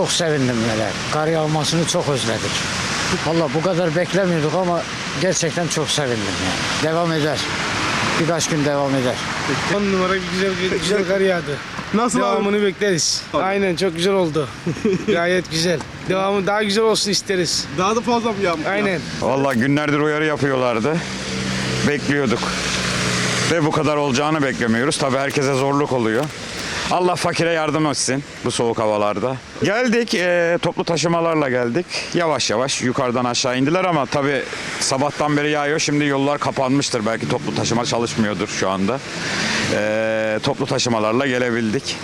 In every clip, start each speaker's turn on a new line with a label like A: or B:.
A: Çok sevindim böyle. Kar yağmasını çok özledik. Valla bu kadar beklemiyorduk ama gerçekten çok sevindim yani. Devam eder. Birkaç gün devam eder.
B: 10 numara bir güzel güzel kar yağdı.
C: Nasıl abi?
B: Devamını bekleriz. Aynen çok güzel oldu. Gayet güzel. Devamı daha güzel olsun isteriz.
C: Daha da fazla mı yağmış?
B: Aynen.
D: Vallahi günlerdir uyarı yapıyorlardı. Bekliyorduk. Ve bu kadar olacağını beklemiyoruz. Tabii herkese zorluk oluyor. Allah fakire yardım etsin bu soğuk havalarda. Geldik, e, toplu taşımalarla geldik. Yavaş yavaş yukarıdan aşağı indiler ama tabii sabahtan beri yağıyor. Şimdi yollar kapanmıştır. Belki toplu taşıma çalışmıyordur şu anda. E, toplu taşımalarla gelebildik.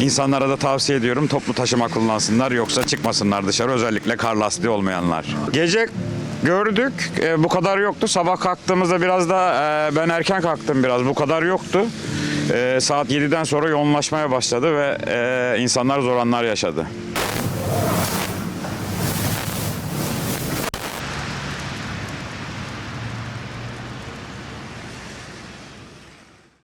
D: İnsanlara da tavsiye ediyorum toplu taşıma kullansınlar yoksa çıkmasınlar dışarı özellikle kar lastiği olmayanlar. Gece gördük e, bu kadar yoktu. Sabah kalktığımızda biraz da e, ben erken kalktım biraz bu kadar yoktu. E, saat 7'den sonra yoğunlaşmaya başladı ve e, insanlar zor anlar yaşadı.